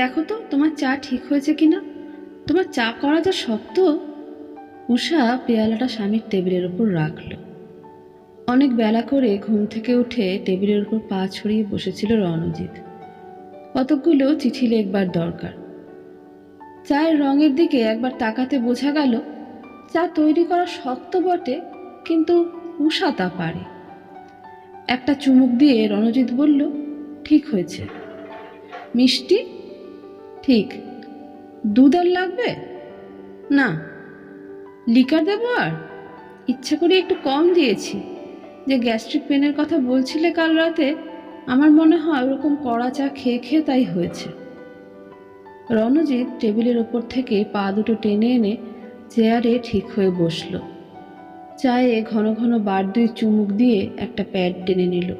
দেখো তো, তোমার চা ঠিক হয়েছে কি না তোমার চা করা যা শক্ত। উষা পেয়ালাটা স্বামীর টেবিলের ওপর রাখল। অনেক বেলা করে ঘুম থেকে উঠে টেবিলের উপর পা ছড়িয়ে বসেছিল রণজিৎ। কতকগুলো চিঠি লেখবার দরকার। চায়ের রঙের দিকে একবার তাকাতে বোঝা গেল, চা তৈরি করা শক্ত বটে, কিন্তু উষা তা পারে। একটা চুমুক দিয়ে রণজিৎ বলল, ঠিক হয়েছে। মিষ্টি? ঠিক। দুধ আর লাগবে? না। লিকার দেবো আর? ইচ্ছা করে একটু কম দিয়েছি। যে গ্যাস্ট্রিক পেনের কথা বলছিলে কাল রাতে, আমার মনে হয় ওরকম কড়া চা খেয়ে খেয়ে তাই হয়েছে। রণজিৎ টেবিলের ওপর থেকে পা দুটো টেনে এনে চেয়ারে ঠিক হয়ে বসল। চায়ে ঘন ঘন বার দুই চুমুক দিয়ে একটা প্যাড টেনে নিল।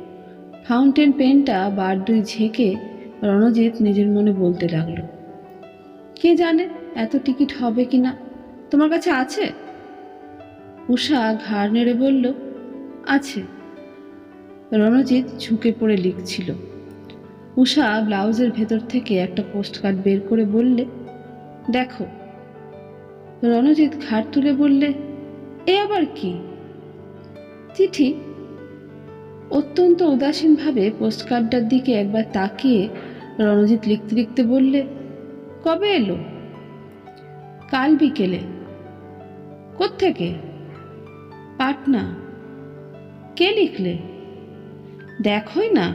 ফাউন্টেন পেনটা বার দুই ঝেঁকে রণজিৎ নিজের মনে বলতে লাগল, কে জানে এত টিকিট হবে কি না? তোমার কাছে আছে? উষা ঘাড় নেড়ে বলল, আছে। রণজিৎ ঝুঁকে পড়ে লিখছিল। উষা ব্লাউজের ভেতর থেকে একটা পোস্ট কার্ড বের করে বললে, দেখো। রণজিৎ ঘাড় তুলে বললে, এ আবার কি? চিঠি? অত্যন্ত উদাসীনভাবে পোস্ট কার্ডটার দিকে একবার তাকিয়ে রণজিৎ লিখতে লিখতে বললে, কবে এলো? কাল বিকেলে। কোত্থেকে? পাটনা। কে লিখলে? দেখোই না।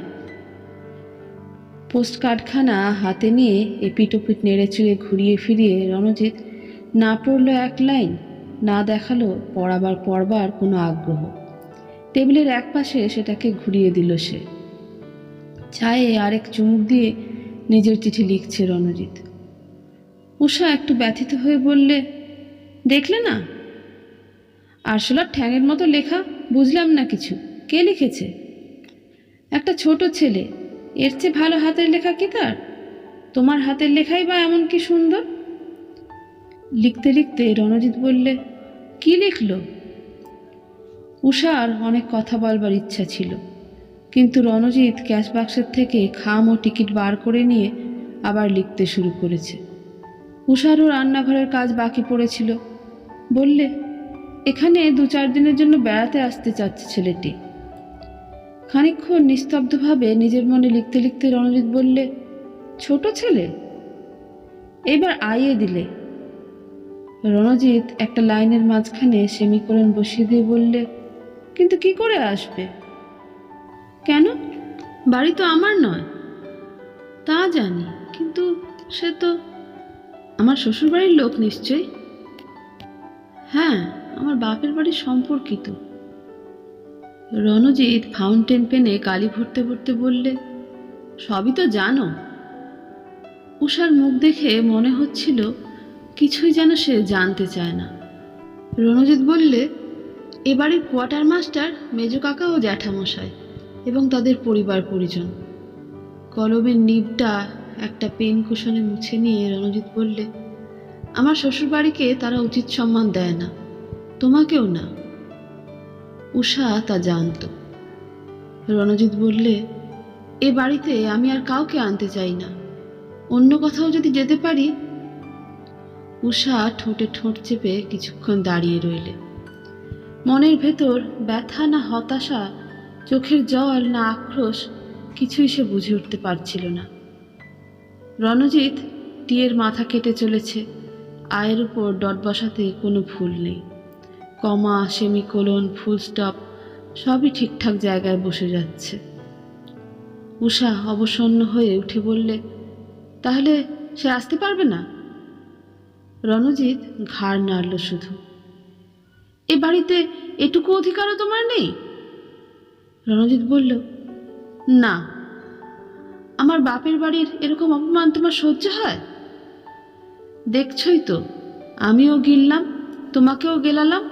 পোস্ট কার্ডখানা হাতে নিয়ে এপিটোপিট নেড়ে চুড়ে ঘুরিয়ে ফিরিয়ে রণজিৎ, না পড়ল এক লাইন, না দেখাল পড়াবার পড়বার কোনো আগ্রহ। টেবিলের এক পাশে সেটাকে ঘুরিয়ে দিল সে। চায়ে আরেক চুমুক দিয়ে নিজের চিঠি লিখছে রণজিৎ। উষা একটু ব্যথিত হয়ে বললে, দেখলে না? আরশোলার ঠ্যাঙের মতো লেখা, বুঝলাম না কিছু। কে লিখেছে? একটা ছোট ছেলে। এর চেয়ে ভালো হাতের লেখা কি তার? তোমার হাতের লেখাই বা এমন কি সুন্দর? লিখতে লিখতে রণজিৎ বললে, কি লিখলো? উষার অনেক কথা বলবার ইচ্ছা ছিল। কিন্তু রণজিৎ ক্যাশ বাক্সের থেকে খাম ও টিকিট বার করে নিয়ে আবার লিখতে শুরু করেছে। উষারও রান্নাঘরের কাজ বাকি পড়েছিল। বললে, এখানে দু চার দিনের জন্য বেড়াতে আসতে চাচ্ছে ছেলেটি। খানিকক্ষণ নিস্তব্ধভাবে নিজের মনে লিখতে লিখতে রণজিৎ বললে, ছোট ছেলে? এবার আইয়ে দিলে। রণজিৎ একটা লাইনের মাঝখানে সেমিকোলন বসিয়ে দিয়ে বললে, কিন্তু কি করে আসবে? কেন? বাড়ি তো আমার নয়। তা জানি, কিন্তু সে তো আমার শ্বশুরবাড়ির লোক নিশ্চয়ই। হ্যাঁ আমার বাপের বাড়ির সম্পর্কিত। রণজিৎ ফাউন্টেন পেনে কালি ভরতে ভরতে বললে, সবই তো জানো। উষার মুখ দেখে মনে হচ্ছিল কিছুই যেন সে জানতে চায় না। রণজিৎ বললে, এ বাড়ির কোয়ার্টার মাস্টার মেজো কাকা ও জ্যাঠামশাই। এবং তাদের পরিবার পরিজন। কলমের নিবটা একটা পেন কুশনে মুছে নিয়ে রণজিৎ বললে, আমার শ্বশুরবাড়িকে তারা উচিত সম্মান দেয় না, তোমাকেও না। উষা তা জানত। রণজিৎ বললে, এ বাড়িতে আমি আর কাউকে আনতে চাই না, অন্য কোথাও যদি যেতে পারি? উষা ঠোঁটে ঠোঁট চেপে কিছুক্ষণ দাঁড়িয়ে রইলে। মনের ভেতর ব্যথা না হতাশা চোখের জল না আক্রোশ কিছুই সে বুঝে উঠতে পারছিল না। রণজিৎ টিয়ের মাথা কেটে চলেছে, আয়ের উপর ডট বসাতে কোনো ভুল নেই। কমা, সেমিকোলন ফুল স্টপ সবই ঠিকঠাক জায়গায় বসে যাচ্ছে। উষা অবসন্ন হয়ে উঠে বললে, তাহলে সে আসতে পারবে না? রণজিৎ ঘাড় নাড়ল শুধু, এ বাড়িতে এটুকু অধিকারও তোমার নেই? রণজিৎ বলল, না, আমার বাপের বাড়ির এরকম অপমান তোমার সহ্য হয়? দেখছই তো, আমিও গিললাম, তোমাকেও গেলালাম।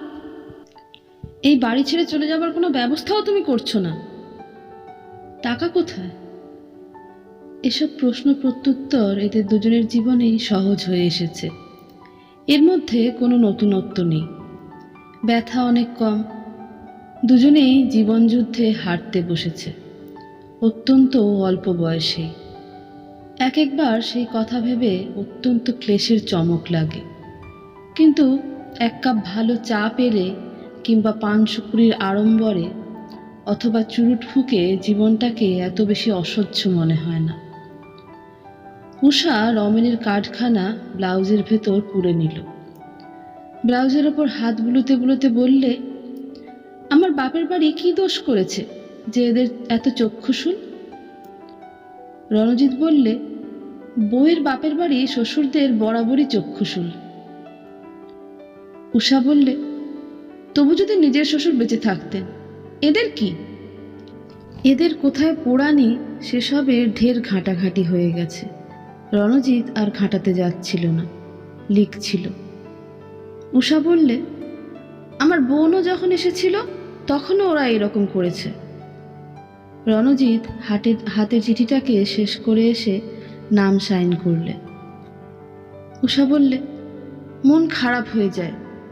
এই বাড়ি ছেড়ে চলে যাবার কোনো ব্যবস্থাও তুমি করছ না। টাকা কোথায়? এসব প্রশ্ন প্রত্যুত্তর এদের দুজনের জীবনেই সহজ হয়ে এসেছে। এর মধ্যে কোনো নতুনত্ব নেই। ব্যথা অনেক কম দুজনেই জীবনযুদ্ধে হারতে বসেছে, অত্যন্ত অল্প বয়সেই। এক একবার সেই কথা ভেবে অত্যন্ত ক্লেশের চমক লাগে। কিন্তু এক কাপ ভালো চা পেলে কিংবা পান সুপুরির আড়ম্বরে অথবা চুরুট ফুঁকে জীবনটাকে এত বেশি অসহ্য মনে হয় না। উষা রমেনের কার্ডখানা ব্লাউজের ভেতর পুড়ে নিল। ব্লাউজের ওপর হাত বুলোতে বুলোতে বললে আমার বাপের বাড়ি কি দোষ করেছে যে এদের এত চক্ষুশুল? রণজিৎ বললে, বউয়ের বাপের বাড়ি শ্বশুরদের বরাবরই চক্ষুশুল। উষা বললে, তবু যদি নিজের শ্বশুর বেঁচে থাকতেন, এদের কি? এদের কোথায় পোড়ানি সেসবের ঢের ঘাঁটাঘাঁটি হয়ে গেছে। রণজিৎ আর ঘাঁটাতে যাচ্ছিল না, লিখছিল। উষা বললে আমার বোনও যখন এসেছিল, তখনও ওরা এরকম করেছে। রণজিৎ হাটের হাতের চিঠিটাকে শেষ করে এসে নাম সাইন করলে। উষা বললে, মন খারাপ হয়ে যায়।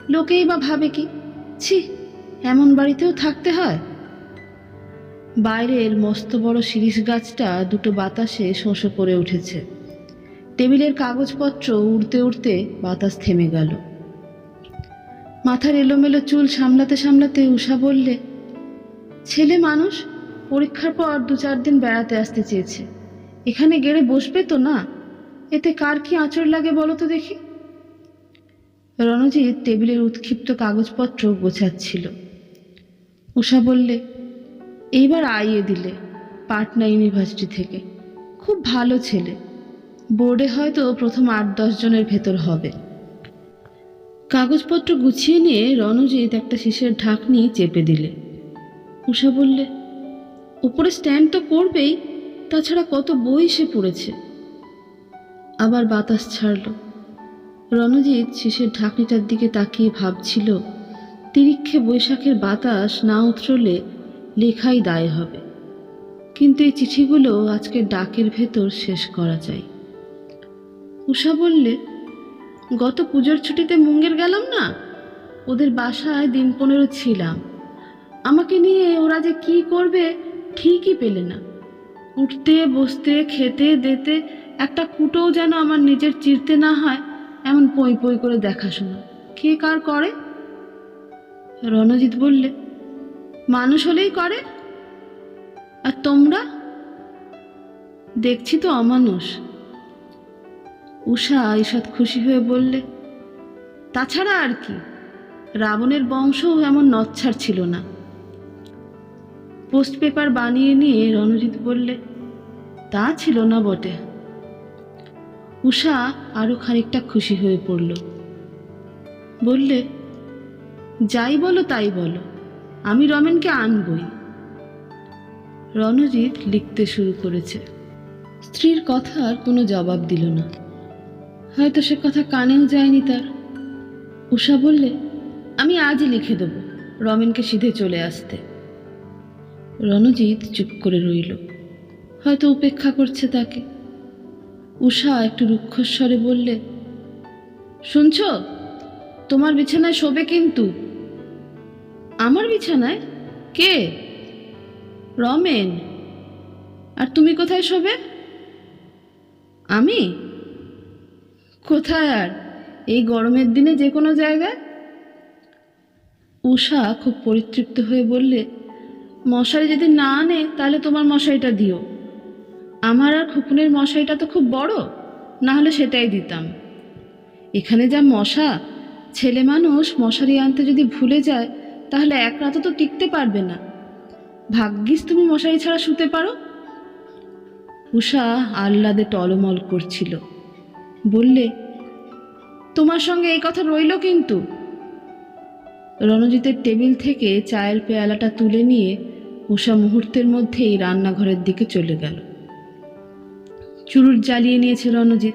লোকেই বা ভাবে কি? ছি, এমন বাড়িতেও থাকতে হয়? বাইরের মস্ত বড় শিরিষ গাছটা দুটো বাতাসে শোষো করে উঠেছে। টেবিলের কাগজপত্র উড়তে উড়তে বাতাস থেমে গেল। মাথার এলোমেলো চুল সামলাতে সামলাতে উষা বললে, ছেলে মানুষ, পরীক্ষার পর দু চার দিন বেড়াতে আসতে চেয়েছে। এখানে গেড়ে বসবে তো না? এতে কার কি আঁচড় লাগে বলো তো দেখি? রণজিৎ টেবিলের উৎক্ষিপ্ত কাগজপত্র গোছাচ্ছিল। উষা বললে, এইবার আইয়ে দিলে, পাটনা ইউনিভার্সিটি থেকে। খুব ভালো ছেলে। বোর্ডে হয়তো প্রথম আট দশ জনের ভেতর হবে। কাগজপত্র গুছিয়ে নিয়ে রণজিৎ একটা শীষের ঢাকনি চেপে দিলে। উষা বললে, উপরে স্ট্যান্ড তো করবেই, তাছাড়া কত বই সে পড়েছে? আবার বাতাস ছাড়ল। রণজিৎ শীষের ঢাকনিটার দিকে তাকিয়ে ভাবছিল, তিরিক্ষে বৈশাখের বাতাস না উতরলে লেখাই দায় হবে। কিন্তু এই চিঠিগুলো আজকে ডাকের ভেতর শেষ করা যায় উষা বললে গত পুজোর ছুটিতে মুঙ্গের গেলাম না? ওদের বাসায় দিন পনেরো ছিলাম। আমাকে নিয়ে ওরা যে কি করবে ঠিকই পেলে না। উঠতে, বসতে, খেতে, দেতে একটা কুটোও যেন আমার নিজের চিরতে না হয়, এমন পই পই করে দেখাশোনা। কে কার করে? রণজিৎ বললে, মানুষ হলেই করে। আর তোমরা? দেখছি তো অমানুষ। উষা ঈষৎ খুশি হয়ে বললে, তাছাড়া আর কি? রাবণের বংশও এমন নচ্ছার ছিল না। পোস্ট পেপার বানিয়ে নিয়ে রণজিৎ বললে, তা ছিল না বটে। উষা আরও খানিকটা খুশি হয়ে পড়ল। বললে, যাই বলো তাই বলো, আমি রমেনকে আনবই। রণজিৎ লিখতে শুরু করেছে। স্ত্রীর কথার কোনো জবাব দিল না। হয়তো সে কথা কানেও যায়নি তার। উষা বললে, আমি আজই লিখে দেবো, রমেনকে সিধে চলে আসতে। রণজিৎ চুপ করে রইল। হয়তো উপেক্ষা করছে তাকে। উষা একটু রুক্ষস্বরে বললে, শুনছ? তোমার বিছানায় শোবে কিন্তু? আমার বিছানায়? কে? রমেন। আর তুমি কোথায় শোবে? আমি? কোথায় আর? এই গরমের দিনে যে কোনো জায়গায়? উষা খুব পরিতৃপ্ত হয়ে বললে, মশারি যদি না আনে, তাহলে তোমার মশারিটা দিও। আমার আর খুকুনের মশারিটা তো খুব বড়, না হলে সেটাই দিতাম। এখানে যা মশা, ছেলে মানুষ মশারি আনতে যদি ভুলে যায়, তাহলে এক রাতও তো টিকতে পারবে না। ভাগ্যিস তুমি মশারি ছাড়া শুতে পারো। উষা আহ্লাদে টলমল করছিল। বললে, তোমার সঙ্গে এই কথা রইল কিন্তু? রণজিতের টেবিল থেকে চায়ের পেয়ালাটা তুলে নিয়ে উষা মুহূর্তের মধ্যেই রান্নাঘরের দিকে চলে গেল। চুরুট জ্বালিয়ে নিয়েছে রণজিৎ।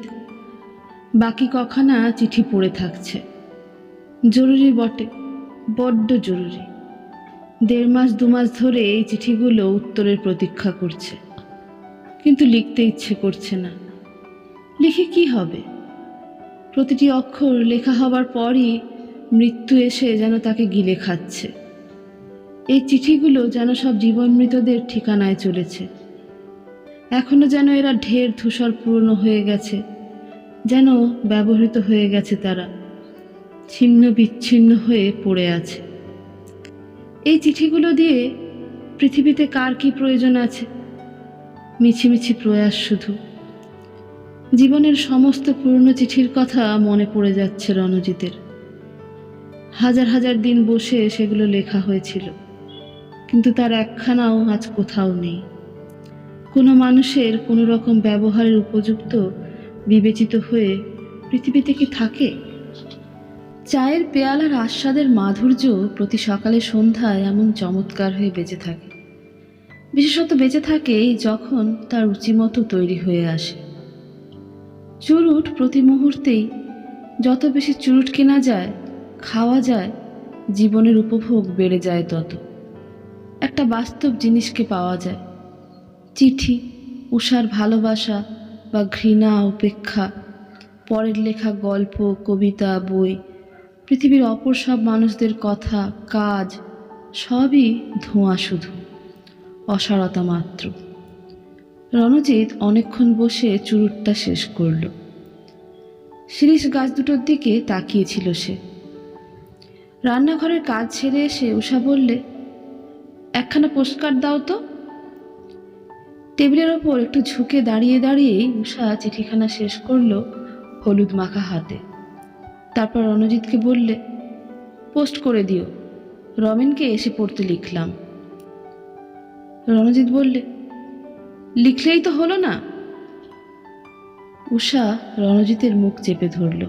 বাকি কখানা চিঠি পড়ে থাকছে। জরুরি বটে, বড্ড জরুরি। দেড় মাস, দু মাস ধরে এই চিঠিগুলো উত্তরের প্রতীক্ষা করছে। কিন্তু লিখতে ইচ্ছে করছে না। লিখে কি হবে? প্রতিটি অক্ষর লেখা হবার পরই মৃত্যু এসে যেন তাকে গিলে খাচ্ছে। এই চিঠিগুলো যেন সব জীবন মৃতদের ঠিকানায় চলেছে। এখনও যেন এরা ঢের ধূসর পূর্ণ হয়ে গেছে, যেন ব্যবহৃত হয়ে গেছে তারা, ছিন্ন বিচ্ছিন্ন হয়ে পড়ে আছে। এই চিঠিগুলো দিয়ে পৃথিবীতে কার কি প্রয়োজন আছে? মিছিমিছি প্রয়াস শুধু। জীবনের সমস্ত পুরনো চিঠির কথা মনে পড়ে যাচ্ছে রণজিতের। হাজার হাজার দিন বসে সেগুলো লেখা হয়েছিল, কিন্তু তার একখানাও আজ কোথাও নেই। কোনো মানুষের কোনো রকম ব্যবহারের উপযুক্ত বিবেচিত হয়ে পৃথিবীতে কি থাকে? চায়ের পেয়ালার আস্বাদের মাধুর্য প্রতি সকালে সন্ধ্যায় এমন চমৎকার হয়ে বেঁচে থাকে। বিশেষত বেঁচে থাকে যখন তার রুচিমতো তৈরি হয়ে আসে। চুরুট প্রতি মুহূর্তেই যত বেশি চুরুট কেনা যায়, খাওয়া যায়, জীবনের উপভোগ বেড়ে যায় তত। একটা বাস্তব জিনিসকে পাওয়া যায়। চিঠি, উষার ভালোবাসা বা ঘৃণা, উপেক্ষা, পরের লেখা গল্প, কবিতা, বই, পৃথিবীর অপর সব মানুষদের কথা, কাজ, সবই ধোঁয়া শুধু, অসারতা মাত্র। রণজিৎ অনেকক্ষণ বসে চুরুটটা শেষ করল। শিরিষ গাছ দুটোর দিকে তাকিয়েছিল সে। রান্নাঘরের কাজ ছেড়ে এসে উষা বললে, একখানা পোস্টকার্ড দাও তো। টেবিলের ওপর একটু ঝুঁকে দাঁড়িয়ে দাঁড়িয়েই উষা চিঠিখানা শেষ করল হলুদ মাখা হাতে। তারপর রণজিৎকে বললে, পোস্ট করে দিও। রমেনকে এসে পড়তে লিখলাম। রণজিৎ বললে লিখলেই তো হলো না। উষা রণজিতের মুখ চেপে ধরল।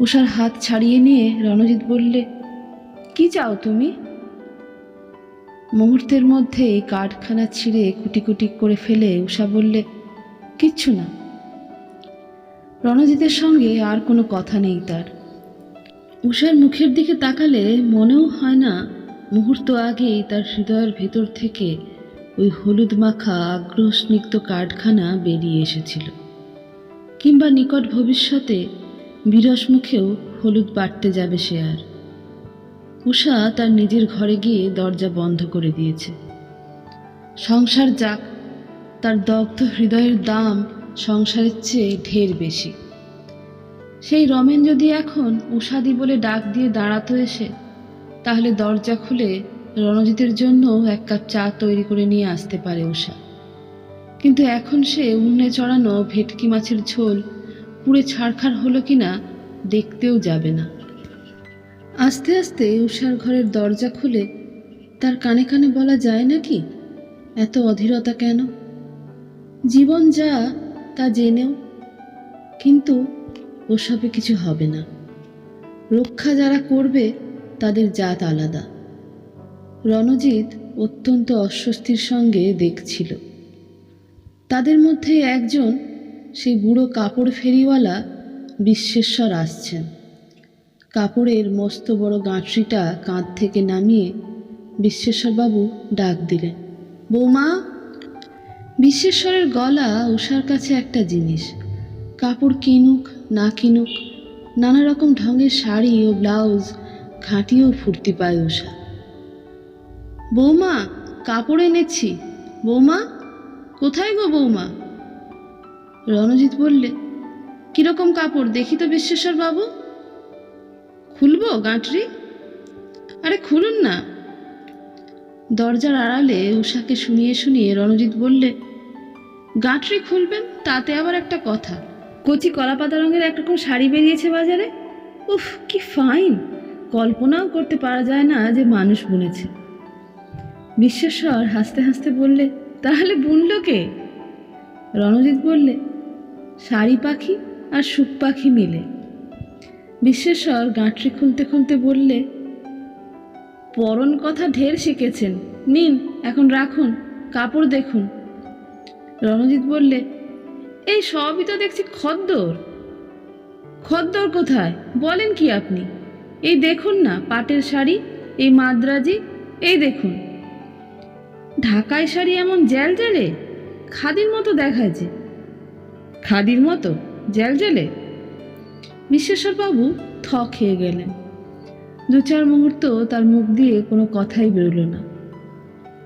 উষার হাত ছাড়িয়ে নিয়ে রণজিৎ বললে, কি চাও তুমি? মুহূর্তের মধ্যে কাঠখানা ছিঁড়ে কুটি কুটি করে ফেলে উষা বললে, কিচ্ছু না। রণজিতের সঙ্গে আর কোনো কথা নেই তার। উষার মুখের দিকে তাকালে মনেও হয় না, মুহূর্ত আগেই তার হৃদয়ের ভেতর থেকে ওই হলুদ মাখা আগ্রহ স্নিগ্ধ কাঠখানা বেরিয়ে এসেছিল। কিংবা নিকট ভবিষ্যতে বিরস মুখেও হলুদ বাড়তে যাবে সে আর। উষা তার নিজের ঘরে গিয়ে দরজা বন্ধ করে দিয়েছে। সংসার যাক, তার দগ্ধ হৃদয়ের দাম সংসারের চেয়ে ঢের বেশি। সেই রমেন যদি এখন উষাদি বলে ডাক দিয়ে দাঁড়াতো এসে, তাহলে দরজা খুলে রণজিতের জন্য এক কাপ চা তৈরি করে নিয়ে আসতে পারে উষা কিন্তু এখন সে উন্নে চড়ানো ভেটকি মাছের ঝোল পুড়ে ছাড়খাড় হলো কিনা দেখতেও যাবে না। আস্তে আস্তে উষার ঘরের দরজা খুলে তার কানে কানে বলা যায় নাকি, এত অধীরতা কেন? জীবন যা তা জেনেও কিন্তু ওসবে কিছু হবে না। রক্ষা যারা করবে তাদের জাত আলাদা। রণজিৎ অত্যন্ত অস্বস্তির সঙ্গে দেখছিল। তাদের মধ্যে একজন, সেই বুড়ো কাপড় ফেরিওয়ালা বিশ্বেশ্বর আসছেন। কাপড়ের মস্ত বড় গাঁটরিটা কাঁধ থেকে নামিয়ে বিশ্বেশ্বরবাবু ডাক দিলেন, বৌমা! বিশ্বেশ্বরের গলা উষার কাছে একটা জিনিস। কাপড় কিনুক, না কিনুক, নানা রকম ঢঙের শাড়ি ও ব্লাউজ ঘাঁটিয়েও ফুর্তি পায় উষা বৌমা, কাপড় এনেছি। বৌমা, কোথায় গো বৌমা? রণজিৎ বললে, কীরকম কাপড়, দেখি তো বিশ্বেশ্বর বাবু। খুলবো গাঁটরি? আরে খুলুন না। দরজার আড়ালে উষাকে শুনিয়ে শুনিয়ে রণজিৎ বললে, গাঁটরি খুলবেন, তাতে আবার একটা কথা। কচি কলাপাতা রঙের একরকম শাড়ি বেরিয়েছে বাজারে। উফ, কি ফাইন! কল্পনাও করতে পারা যায় না যে মানুষ বুনেছে। বিশ্বেশ্বর হাসতে হাসতে বললে, তাহলে বুনলো কে? রণজিৎ বললে, শাড়ি পাখি আর সুখ পাখি মিলে। বিশ্বেশ্বর গাঁটরি খুলতে খুলতে বললে, পরন কথা ঢের শিখেছেন। নিন, এখন রাখুন, কাপড় দেখুন। রণজিৎ বললে, এই সবই তো দেখছি খদ্দর। খদ্দর কোথায়? বলেন কি আপনি? এই দেখুন না, পাটের শাড়ি, এই মাদ্রাজি, এই দেখুন। ঢাকায় শাড়ি এমন জ্যাল জ্যালে? খাদির মতো দেখায় যে খাদির মতো? জ্যাল জ্যালে? বিশ্বেশ্বরবাবু থ খেয়ে গেলেন। দু চার মুহূর্ত তার মুখ দিয়ে কোনো কথাই বেরোলো না।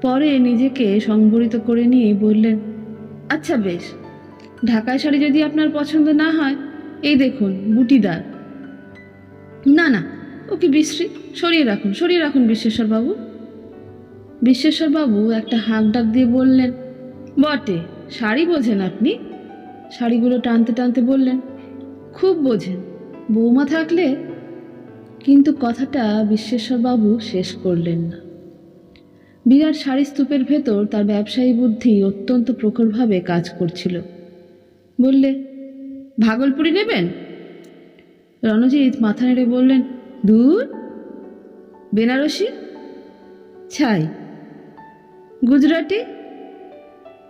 পরে নিজেকে সংবরিত করে নিয়ে বললেন আচ্ছা বেশ, ঢাকায় শাড়ি যদি আপনার পছন্দ না হয়, এই দেখুন বুটিদার না না ও কি বিশ্রী, সরিয়ে রাখুন সরিয়ে রাখুন বিশ্বেশ্বরবাবু বিশ্বেশ্বরবাবু একটা হাঁক ডাক দিয়ে বললেন, বটে, শাড়ি বোঝেন আপনি? শাড়িগুলো টানতে টানতে বললেন, খুব বোঝেন। বৌমা থাকলে? কিন্তু কথাটা বিশ্বেশ্বরবাবু শেষ করলেন না। বিরাট শাড়ি স্তূপের ভেতর তার ব্যবসায়ী বুদ্ধি অত্যন্ত প্রখরভাবে কাজ করছিল। বললে, ভাগলপুরি নেবেন? রণজিৎ মাথা নেড়ে বললেন, দূর? বেনারসি? ছাই গুজরাটি?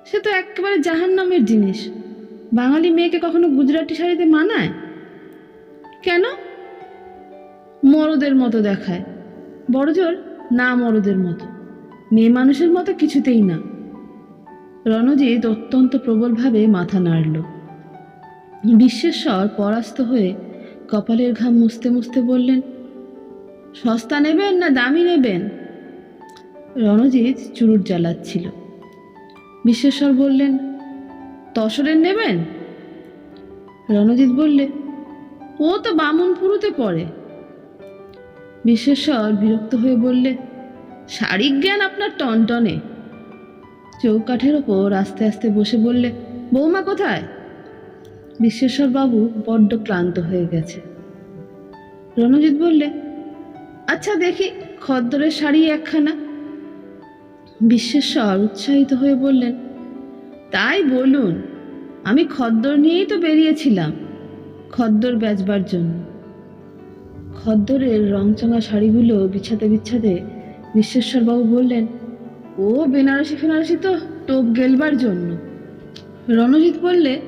সে তো একেবারে জাহান নামের জিনিস। বাঙালি মেয়েকে কখনো গুজরাটি শাড়িতে মানায়? কেন? মরদের মতো দেখায়। বড়জোর না মরদের মতো। মেয়ে মানুষের মতো কিছুতেই না। রণজিৎ অত্যন্ত প্রবলভাবে মাথা নাড়ল। বিশ্বেশ্বর পরাস্ত হয়ে কপালের ঘাম মুছতে মুছতে বললেন, সস্তা নেবেন না দামি নেবেন? রণজিৎ চুরুট জ্বালাচ্ছিল। বিশ্বেশ্বর বললেন, তসরের নেবেন? রণজিৎ বললে, ও তো বামুনপুরুতে পড়ে। বিশ্বেশ্বর বিরক্ত হয়ে বললে, শারীরিক জ্ঞান আপনার টনটনে। চৌকাঠের ওপর আস্তে আস্তে বসে বললে, বৌমা কোথায়? বিশ্বেশ্বর বাবু বড্ড ক্লান্ত হয়ে গেছে। রণজিৎ বললে আচ্ছা দেখি, খদ্দরের শাড়ি একখানা। বিশ্বেশ্বর উৎসাহিত হয়ে বললেন, তাই বলুন, আমি খদ্দর নিয়েই তো বেরিয়েছিলাম, খদ্দর বেচবার জন্য। খদ্দরের রংচঙা শাড়িগুলো বিছাতে বিছাতে বিশ্বেশ্বরবাবু বললেন, ও বেনারসি ফেনারসি তো টোপ গেলবার জন্য। রণজিৎ বললে,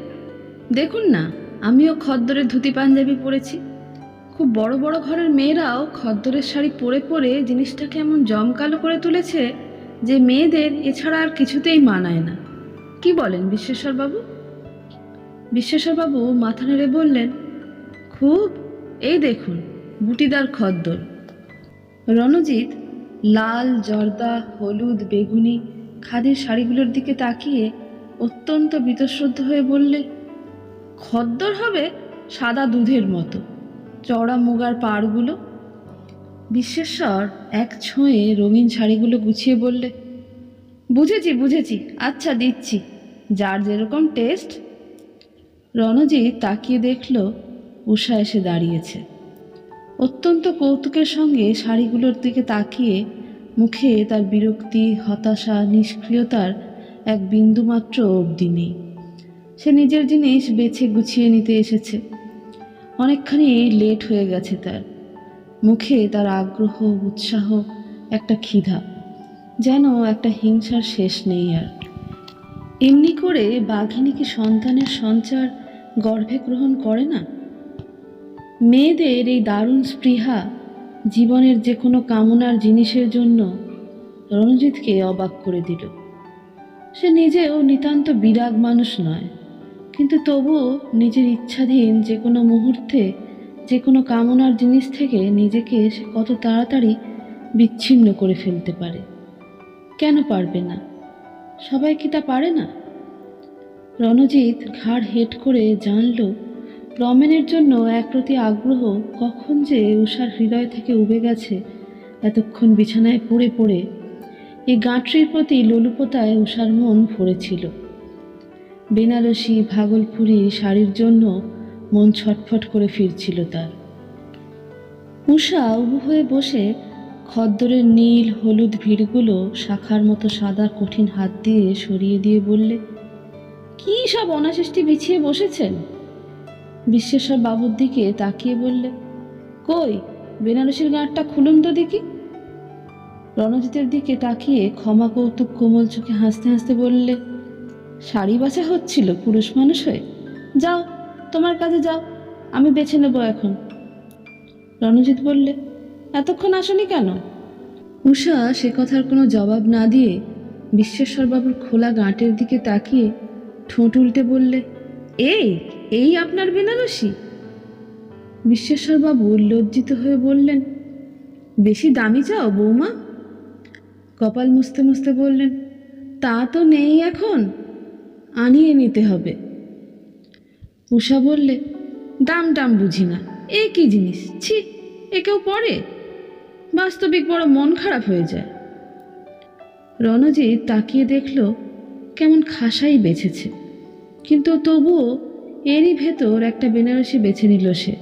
দেখুন না, আমিও খদ্দরের ধুতি পাঞ্জাবি পরেছি। খুব বড় বড় ঘরের মেয়েরাও খদ্দরের শাড়ি পরে পরে জিনিসটাকে এমন জমকালো করে তুলেছে যে মেয়েদের এছাড়া আর কিছুতেই মানায় না। কি বলেন বিশ্বেশ্বরবাবু? বিশ্বেশ্বরবাবু মাথা নেড়ে বললেন, খুব। এই দেখুন, বুটিদার খদ্দর। রণজিৎ লাল, জর্দা, হলুদ, বেগুনি খাদির শাড়িগুলোর দিকে তাকিয়ে অত্যন্ত বীতশ্রদ্ধ হয়ে বললে, খদ্দর হবে সাদা দুধের মতো। চওড়া মুগার পাড়গুলো বিশ্বেশ্বর এক ছোঁয়ে রঙিন শাড়িগুলো গুছিয়ে বললে, বুঝেছি বুঝেছি আচ্ছা দিচ্ছি। যার যেরকম টেস্ট? রণজিৎ তাকিয়ে দেখল, উষা এসে দাঁড়িয়েছে। অত্যন্ত কৌতুকের সঙ্গে শাড়িগুলোর দিকে তাকিয়ে মুখে তার বিরক্তি, হতাশা, নিষ্ক্রিয়তার এক বিন্দুমাত্র অবধি নেই। সে নিজের জিনিস বেছে গুছিয়ে নিতে এসেছে। অনেকখানি লেট হয়ে গেছে তার। মুখে তার আগ্রহ, উৎসাহ, একটা ক্ষিধা যেন একটা হিংসার শেষ নেই আর। এমনি করে বাঘিনী কি সন্তানের সঞ্চার গর্ভে গ্রহণ করে না? মেয়েদের এই দারুণ স্পৃহা জীবনের যে কোনো কামনার জিনিসের জন্য রণজিৎকে অবাক করে দিল। সে নিজেও নিতান্ত বিরাগ মানুষ নয়, কিন্তু তবুও নিজের ইচ্ছাধীন যে কোনো মুহূর্তে যে কোনো কামনার জিনিস থেকে নিজেকে সে কত তাড়াতাড়ি বিচ্ছিন্ন করে ফেলতে পারে। কেন পারবে না? সবাই কি তা পারে না? রণজিৎ ঘাড় হেট করে জানল, রমেনের জন্য এক প্রতি আগ্রহ কখন যে উষার হৃদয় থেকে উবে গেছে, এতক্ষণ বিছানায় পড়ে পড়ে এই গাঁটরির প্রতি লোলুপতায় উষার মন ভরেছিল। বেনারসি, ভাগলপুরি শাড়ির জন্য মন ছটফট করে ফিরছিল তার। উষা উবু হয়ে বসে খদ্দরের নীল, হলুদ ভিড়গুলো শাখার মতো সাদা, কঠিন হাত দিয়ে সরিয়ে দিয়ে বললে, কী সব অনাসৃষ্টি বিছিয়ে বসেছেন? বিশ্বেশ্বর বাবুর দিকে তাকিয়ে বললে, কই, বেনারসির গাঁটটা খুলুন তো দেখি। রণজিতের দিকে তাকিয়ে ক্ষমা কৌতুক কোমল চোখে হাসতে হাসতে বললে, শাড়ি বাছা হচ্ছিল পুরুষ মানুষ হয়ে। যাও তোমার কাছে যাও, আমি বেছে নেব এখন। রণজিৎ বললে, এতক্ষণ আসনি কেন? উষা সে কথার কোনো জবাব না দিয়ে বিশ্বেশ্বরবাবুর খোলা গাঁটের দিকে তাকিয়ে ঠোঁট উল্টে বললে, এই এই আপনার বেনারসি? বিশ্বেশ্বরবাবু লজ্জিত হয়ে বললেন, বেশি দামি চাও বৌমা? কপাল মুছতে মুছতে বললেন, তা তো নেই এখন, আনিয়ে নিতে হবে। উষা বললে, দাম টাম বুঝি না। এ কি জিনিস? ছি, এ কেউ পড়ে? বাস্তবিক বড় মন খারাপ হয়ে যায়। রণজিৎ তাকিয়ে দেখল, কেমন খাসাই বেছেছে কিন্তু তবুও এরই ভেতর একটা বেনারসি বেছে নিল সে।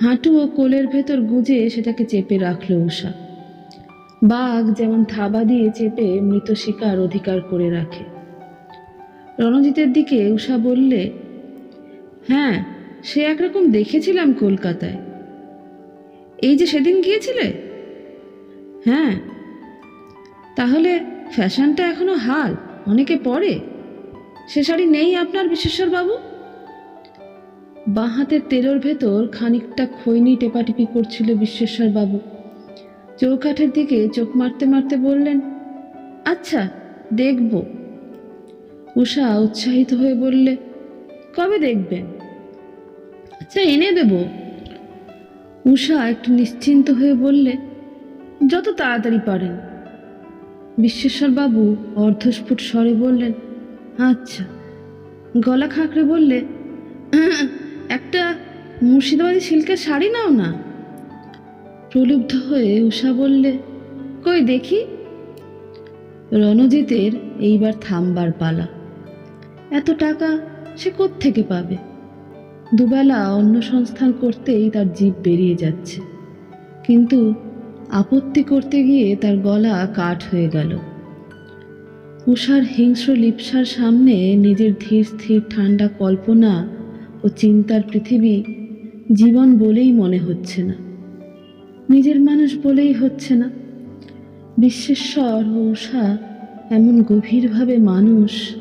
হাঁটু ও কোলের ভেতর গুজে সেটাকে চেপে রাখল উষা বাঘ যেমন থাবা দিয়ে চেপে মৃত শিকার অধিকার করে রাখে। রণজিতের দিকে উষা বললে হ্যাঁ সে একরকম দেখেছিলাম কলকাতায়। এই যে সেদিন গিয়েছিলে? হ্যাঁ। তাহলে ফ্যাশনটা এখনও হাল, অনেকে পরে। সে শাড়ি নেই আপনার বিশেশ্বর বাবু বাঁ হাতের তেলোর ভেতর খানিকটা খৈনি টেপাটিপি করছিল বিশ্বেশ্বর বাবু চৌকাঠের দিকে চোখ মারতে মারতে বললেন আচ্ছা দেখব। উষা উৎসাহিত হয়ে বললে, কবে দেখবেন? আচ্ছা এনে দেব? উষা একটু নিশ্চিন্ত হয়ে বললে, যত তাড়াতাড়ি পারেন। বিশ্বেশ্বর বাবু অর্ধস্ফুট স্বরে বললেন আচ্ছা। গলা খাঁকড়ে বললে একটা মুর্শিদাবাদী সিল্কের শাড়ি নাও না? প্রলুব্ধ হয়ে উষা বললে, কই দেখি? রণজিতের এইবার থামবার পালা। এত টাকা সে থেকে পাবে? দুবেলা অন্য সংস্থান করতেই তার জীব বেরিয়ে যাচ্ছে। কিন্তু আপত্তি করতে গিয়ে তার গলা কাঠ হয়ে গেল। উষার হিংস্র লিপসার সামনে নিজের ধীর স্থির ঠান্ডা কল্পনা ও চিন্তার পৃথিবী জীবন বলেই মনে হচ্ছে না। নিজের মানুষ বলেই হচ্ছে না। বিশ্বেশ্বর ও উষা এমন গভীরভাবে মানুষ